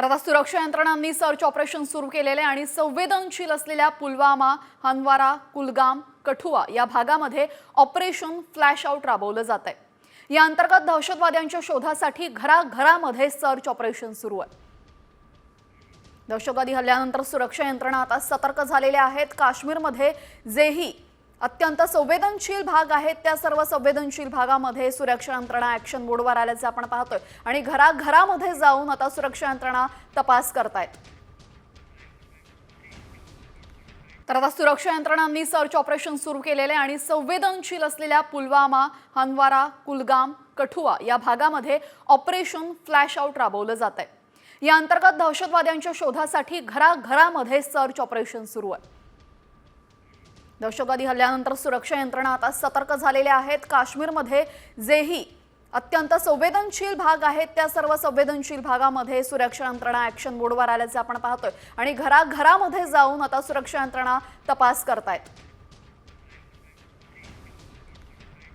तर आता सुरक्षा यंत्रणांनी सर्च ऑपरेशन सुरू केलेले आणि संवेदनशील असलेल्या पुलवामा हनवारा कुलगाम कठुआ या भागामध्ये ऑपरेशन फ्लॅश आउट राबवलं जात आहे या अंतर्गत दहशतवाद्यांच्या शोधासाठी घराघरामध्ये सर्च ऑपरेशन सुरू आहे. दहशतवादी हल्ल्यानंतर सुरक्षा यंत्रणा आता सतर्क झालेल्या आहेत. काश्मीरमध्ये जेही अत्यंत संवेदनशील भाग आहेत त्या सर्व संवेदनशील भागामध्ये सुरक्षा यंत्रणा ऍक्शन मोडवर आल्याचं आपण पाहतोय. आणि घराघरामध्ये जाऊन आता सुरक्षा यंत्रणा तपास करतायत. तर आता सुरक्षा यंत्रणांनी सर्च ऑपरेशन सुरू केलेले आणि संवेदनशील असलेल्या पुलवामा हनवारा कुलगाम कठुआ या भागामध्ये ऑपरेशन फ्लॅश आउट राबवलं जात आहे या अंतर्गत दहशतवाद्यांच्या शोधासाठी घराघरामध्ये सर्च ऑपरेशन सुरू आहे. दहशतवादी हल्ल्यानंतर सुरक्षा यंत्रणा आता सतर्क झालेल्या आहेत. काश्मीरमध्ये जेही अत्यंत संवेदनशील भाग आहेत त्या सर्व संवेदनशील भागामध्ये सुरक्षा यंत्रणा ऍक्शन मोडवर आल्याचे आपण पाहतोय. आणि घराघरामध्ये जाऊन आता सुरक्षा यंत्रणा तपास करतायत.